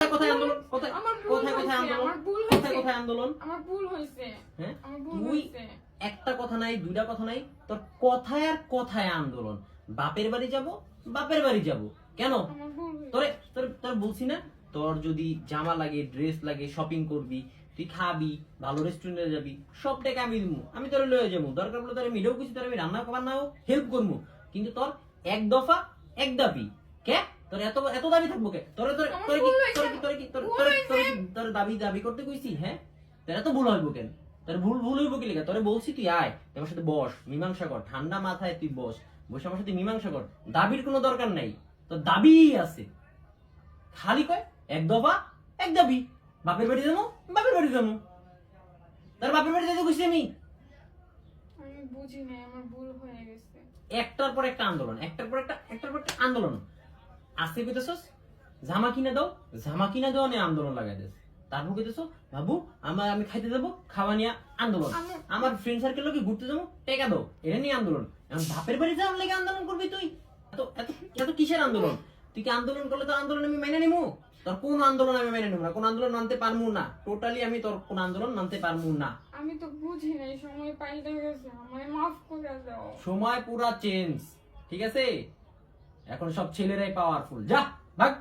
কোথায় আন্দোলন? কোথায় আমার ভুল কোথায় কোথায় হয়েছে, আন্দোলন? আমার ভুল কোথায় হয়েছে। কোথায় আন্দোলন? আমার ভুল হয়েছে। হ্যাঁ? আমার ভুল তুই হয়েছে। একটা কথা নাই দুইটা কথা নাই। তোর কথায় আর কথায় আন্দোলন। বাপের বাড়ি যাব বাপের বাড়ি যাব। কেন? তোরে তোর তোর বলছি না? তোর যদি জামা লাগে ড্রেস লাগে শপিং করবি তুই খাবি ভালো রেস্টুরেন্টে যাবি সব টাকা আমি দিবো আমি তোরে লয়ে যাব। দরকার পড়লে তোর মিলেও কিছু তোর আমি রান্না বান্নাও হেল্প করব কিন্তু তোর এক দফা এক দাবি। কে? তোর এত এত দাবি থাকব কে? তোর তোর তোর কি তোর কি তোর কি তোর তোর তোর তোর দাবি দাবি করতে কইছি হ্যাঁ? তোর এত ভুল হইব কেন? তোর ভুল ভুল হইব কি তোরে বলছি তুই আয় আমার সাথে বস মীমাংসা কর ঠান্ডা মাথায় তুই বস বসে আমার সাথে মীমাংসা কর দাবির কোনো দরকার নাই। তোর দাবি আছে। খালি কয় এক দফা এক দাবি। বাপের বাড়ি যাব বাপের বাড়ি যাব। তার বাপের বাড়ি যাইতে কইছি আমি। আমি বুঝি নাই আমার ভুল হয়ে গেছে। একটার পর একটা আন্দোলন একটার পর একটা একটার পর একটা আন্দোলন। আসতে কইতেছস? জামা কিনে দাও জামা কিনে দাও নিয়ে আন্দোলন লাগাই দিস তারপর কইতেছ বাবু আমার আমি খাইতে যাব খাওয়া নিয়ে আন্দোলন। আমার ফ্রেন্ড সার্কেল লোকে ঘুরতে যাব টেকা দাও এটা নিয়ে আন্দোলন। এখন বাপের বাড়ি যাওয়ার লেগে আন্দোলন করবি তুই? এত এত এত কিসের আন্দোলন? তুই কি আন্দোলন করলে তো আন্দোলন আমি মেনে নিবো তোর কোন আন্দোলন আমি মেনে নেব না কোন আন্দোলন মানতে পারব না। টোটালি আমি তোর কোন আন্দোলন মানতে পারব না। আমি তো বুঝি নাই সময় পাল্টে গেছে আমায় মাফ করে দাও। সময় পুরা চেঞ্জ ঠিক আছে? এখন সব ছেলেরাই পাওয়ারফুল যা ভাগ।